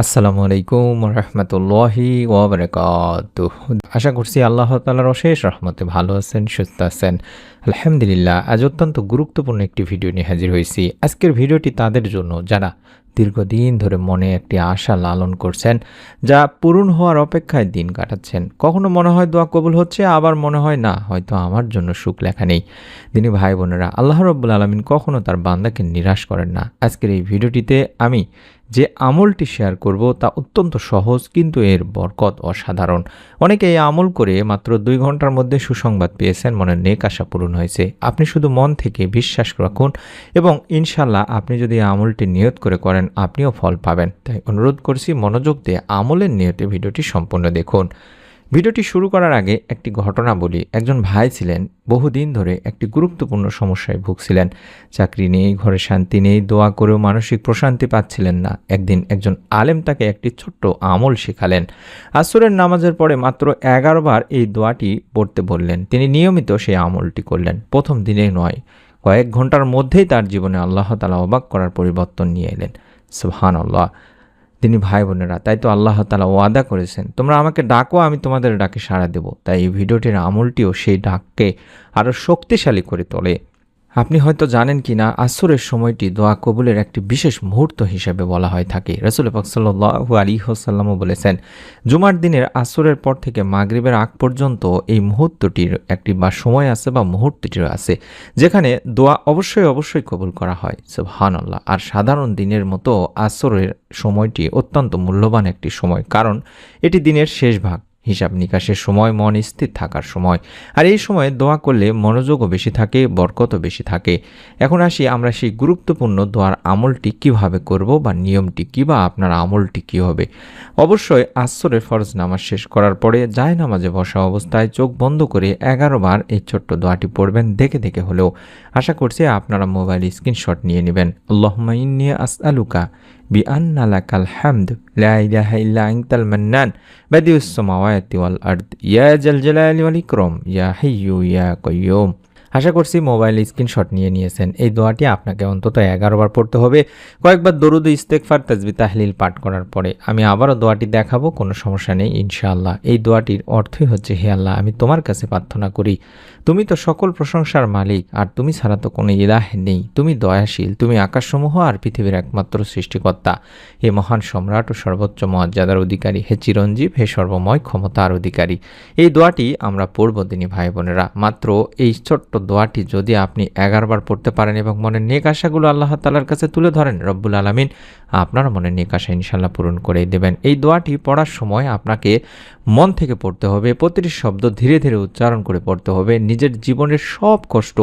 আসসালামু আলাইকুম রহমতুল্লাহি ওবরাকাত আশা করছি আল্লাহ তালার অশেষ রহমতে ভালো আছেন, সুস্থ আছেন। আলহামদুলিল্লাহ, আজ অত্যন্ত গুরুত্বপূর্ণ একটি ভিডিও নিয়ে হাজির হয়েছি। আজকের ভিডিওটি তাদের জন্য। যারা দীর্ঘদিন ধরে মনে একটি আশা লালন করছেন, যা পূরণ হওয়ার অপেক্ষায় দিন কাটাচ্ছেন। কখনো মনে হয় দোয়া কবুল হচ্ছে, আবার মনে হয় না, হয়তো আমার জন্য সুখ লেখা নেই। তিনি ভাই বোনেরা, আল্লাহ রব্বুল আলমিন কখনো তার বান্দাকে নিরাশ করেন না। আজকের এই ভিডিওটিতে আমি যে আমলটি শেয়ার করব তা অত্যন্ত সহজ, কিন্তু এর বরকত অসাধারণ। অনেকে এই আমল করে মাত্র দুই ঘণ্টার মধ্যে সুসংবাদ পেয়েছেন মনের নেক আশা পূরণ হয়েছে। আপনি শুধু মন থেকে বিশ্বাস রাখুন এবং ইনশাল্লাহ আপনি যদি আমলটি নিয়ত করে করেন আপনিও ফল পাবেন। তাই অনুরোধ করছি মনোযোগ দিয়ে আমলের নিয়তে ভিডিওটি সম্পূর্ণ দেখুন। ভিডিওটি শুরু করার আগে একটি ঘটনা বলি। একজন ভাই ছিলেন, বহুদিন ধরে একটি গুরুত্বপূর্ণ সমস্যায় ভুগছিলেন। চাকরি নেই, ঘরে শান্তি নেই, দোয়া করেও মানসিক প্রশান্তি পাচ্ছিলেন না। একদিন একজন আলেম তাকে একটি ছোট্ট আমল শেখালেন। আসরের নামাজের পরে মাত্র এগারো বার এই দোয়াটি পড়তে বললেন। তিনি নিয়মিত সেই আমলটি করলেন। প্রথম দিনে নয়, কয়েক ঘণ্টার মধ্যেই তার জীবনে আল্লাহ তালা অবাক করার পরিবর্তন নিয়ে এলেন। সুবহান আল্লাহ তিনি ভাই বোনেরা, তাই তো আল্লাহ তালা ওয়াদা করেছেন, তোমরা আমাকে ডাকো, আমি তোমাদের ডাকে সাড়া দেব। তাই এই ভিডিওটির আমলটিও সেই ডাককে আরও শক্তিশালী করে তোলে। আপনি হয়তো জানেন কি না আসরের সময়টি দোয়া কবুলের একটি বিশেষ মুহূর্ত হিসেবে বলা হয় থাকে। রসুল পাক সাল্লু আলী হোসাল্লামও বলেছেন, জুমার দিনের আসরের পর থেকে মাগরিবের আগ পর্যন্ত এই মুহূর্তটির একটি বা সময় আছে বা মুহূর্তটির আছে, যেখানে দোয়া অবশ্যই অবশ্যই কবুল করা হয়। সুবহান আল্লাহ আর সাধারণ দিনের মতো আসরের সময়টি অত্যন্ত মূল্যবান একটি সময়, কারণ এটি দিনের শেষ ভাগ। হিসাব নিকাশের সময় মন স্থির থাকার সময়। আর এই সময়ে দোয়া করলে মনোযোগও বেশি থাকে, বরকতও বেশি থাকে। এখন আসি আমরা সেই গুরুত্বপূর্ণ দোয়ার আমলটি কীভাবে করব বা নিয়মটি কী বা আপনার আমলটি কী হবে। অবশ্যই আসরের ফরজ নামাজ শেষ করার পরে যায় নামাজে বসা অবস্থায় চোখ বন্ধ করে এগারো বার এই ছোট্ট দোয়াটি পড়বেন দেখে দেখে হলেও। আশা করছি আপনারা মোবাইল স্ক্রিনশট নিয়ে নেবেন। আল্লাহমা ইন্নিয়া আস আলুকা بأن لك الحمد لا إله إلا أنت المنان بديع السماوات والأرض. يا ذا الجلال والإكرام يا حي يا قيوم. আশা করছি মোবাইল স্ক্রিনশট নিয়ে নিয়েছেন। এই দোয়াটি আপনাকে অন্তত এগারো বার পড়তে হবে। কয়েকবার দরুদ ইস্তেকফার তাজবি, তাহলিল পাঠ করার পরে আমি আবারও দোয়াটি দেখাবো, কোনো সমস্যা নেই, ইনশাআল্লাহ। এই দোয়াটির অর্থই হচ্ছে, হে আল্লাহ, আমি তোমার কাছে প্রার্থনা করি। তুমি তো সকল প্রশংসার মালিক, আর তুমি ছাড়া তো কোনো ইলাহ নেই। তুমি দয়াশীল, তুমি আকাশসমূহ আর পৃথিবীর একমাত্র সৃষ্টিকর্তা। হে মহান সম্রাট ও সর্বোচ্চ মর্যাদার অধিকারী, হে চিরঞ্জীব, হে সর্বময় ক্ষমতার অধিকারী। এই দোয়াটি আমরা পড়ব তিনি ভাই বোনেরা মাত্র এই ছোট্ট দোয়াটি যদি আপনি এগারোবার পড়তে পারেন এবং মনের নেক আশাগুলো আল্লাহ তালার কাছে তুলে ধরেন, রব্বুল আলমিন আপনার মনের নেক আশা ইনশাল্লাহ পূরণ করেই দেবেন। এই দোয়াটি পড়ার সময় আপনাকে মন থেকে পড়তে হবে, প্রতিটি শব্দ ধীরে ধীরে উচ্চারণ করে পড়তে হবে, নিজের জীবনের সব কষ্ট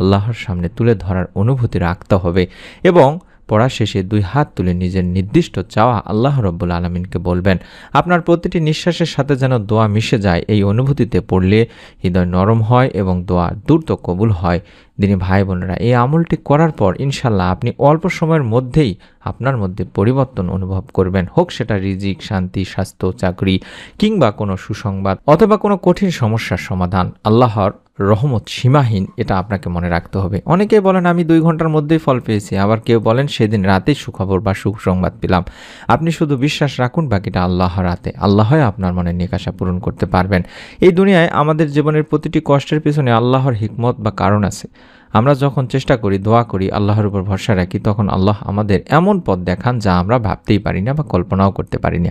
আল্লাহর সামনে তুলে ধরার অনুভূতি রাখতে হবে এবং পড়া শেষে দুই হাত তুলে নিজের নির্দিষ্ট চাওয়া আল্লাহ রব্বুল আলমিনকে বলবেন, আপনার প্রতিটি নিঃশ্বাসের সাথে যেন দোয়া মিশে যায়, এই অনুভূতিতে পড়লে হৃদয় নরম হয় এবং দোয়া দ্রুত কবুল হয়। দিনী ভাই বোনেরা, এই আমলটি করার পর ইনশাল্লাহ আপনি অল্প সময়ের মধ্যেই আপনার মধ্যে পরিবর্তন অনুভব করবেন। হোক সেটা রিজিক, শান্তি, স্বাস্থ্য, চাকরি কিংবা কোনো সুসংবাদ অথবা কোনো কঠিন সমস্যার সমাধান। আল্লাহর রহমত সীমাহীন, এটা আপনাকে মনে রাখতে হবে। অনেকে বলেন, আমি দুই ঘণ্টার মধ্যেই ফল পেয়েছি। আবার কেউ বলেন, সেদিন রাতেই সুখবর বা সুসংবাদ পেলাম। আপনি শুধু বিশ্বাস রাখুন, বাকিটা আল্লাহ রাতে। আল্লাহই আপনার মনের নিকাশা পূরণ করতে পারবেন। এই দুনিয়ায় আমাদের জীবনের প্রতিটি কষ্টের পিছনে আল্লাহর হিকমত বা কারণ আছে। আমরা যখন চেষ্টা করি, দোয়া করি, আল্লাহর উপর ভরসা রাখি, তখন আল্লাহ আমাদের এমন পথ দেখান যা আমরা ভাবতেই পারি না বা কল্পনাও করতে পারি না।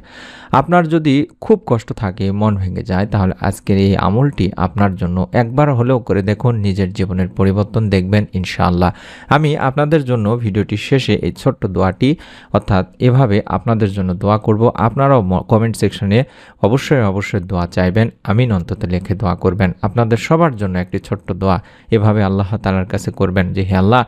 আপনার যদি খুব কষ্ট থাকে, মন ভেঙে যায়, তাহলে আজকের এই আমলটি আপনার জন্য একবার হলেও করে দেখুন, নিজের জীবনের পরিবর্তন দেখবেন, ইনশাআল্লাহ। আমি আপনাদের জন্য ভিডিওটি শেষে এই ছোট্ট দোয়াটি, অর্থাৎ এভাবে আপনাদের জন্য দোয়া করব। আপনারাও কমেন্ট সেকশনে অবশ্যই অবশ্যই দোয়া চাইবেন। আমিন অন্তত লিখে দোয়া করবেন। আপনাদের সবার জন্য একটি ছোট্ট দোয়া। এভাবে আল্লাহ তালার কাছে করবেন যে হে আল্লাহ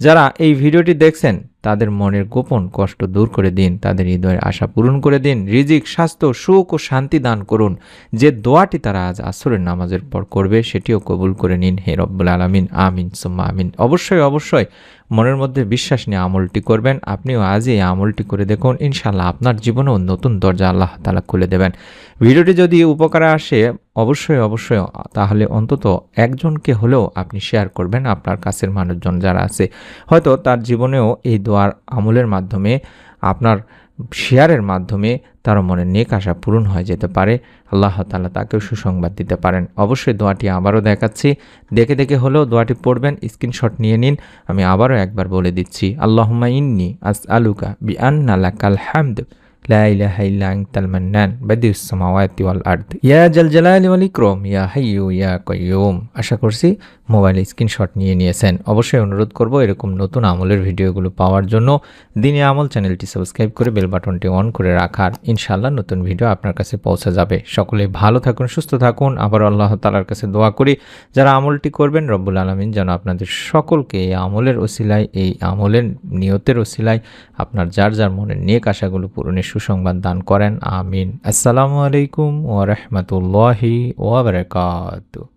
যারা এই ভিডিওটি দেখছেন তাদের মনের গোপন কষ্ট দূর করে দিন, তাদের হৃদয়ের আশা পূরণ করে দিন। রিজিক, স্বাস্থ্য, সুখ ও শান্তি দান করুন। যে দোয়াটি তারা আজ আসরের নামাজের পর করবে, সেটিও কবুল করে নিন হে রব্বুল আলমিন। আমিন, সুম্মা আমিন। অবশ্যই অবশ্যই মনের মধ্যে বিশ্বাস নিয়ে আমলটি করবেন। আপনিও আজই এই আমলটি করে দেখুন। ইনশাল্লাহ আপনার জীবনেও নতুন দরজা আল্লাহ তালা খুলে দেবেন। ভিডিওটি যদি উপকারে আসে, অবশ্যই অবশ্যই তাহলে অন্তত একজনকে হলেও আপনি শেয়ার করবেন আপনার কাছের মানুষজন যারা আছে। হয়তো তার জীবনেও এই দোয়ার আমলের মাধ্যমে, আপনার শেয়ারের মাধ্যমে তার মনে নেক আশা পূরণ হয়ে যেতে পারে। আল্লাহ তালা তাকেও সুসংবাদ দিতে পারেন। অবশ্যই দোয়াটি আবারও দেখাচ্ছি। দেখে দেখে হলেও দোয়াটি পড়বেন, স্ক্রিনশট নিয়ে নিন। আমি আবারও একবার বলে দিচ্ছি আল্লাহমা ইন্নি আস আলুকা বি আন্না কাল হামদ। লা ইলাহা ইল্লা আনতাল মান্নান বাদিউস সামাওয়াতি ওয়াল আরদ ইয়া জাল জালালি ওয়াল ইকরাম ইয়া হাইয়ু ইয়া কাইয়ুম আশা করছি মোবাইলে স্ক্রিনশট নিয়ে নিয়েছেন। অবশ্যই অনুরোধ করব এরকম নতুন আমলের ভিডিওগুলো পাওয়ার জন্য দিনে আমল চ্যানেলটি সাবস্ক্রাইব করে বেল বাটনটি অন করে রাখার। ইনশাআল্লাহ নতুন ভিডিও আপনার কাছে পৌঁছে যাবে। সকলে ভালো থাকুন, সুস্থ থাকুন। আবার আল্লাহ তালার কাছে দোয়া করি, যারা আমলটি করবেন, রব্বুল আলমিন যেন আপনাদের সকলকে এই আমলের ওসিলায়, এই আমলের নিয়তের ওসিলায় আপনার যার যার মনের নেক আশাগুলো পূরণের সুসংবাদ দান করেন। আমিন। আসসালামু আলাইকুম ওয়া বারাকাতুহু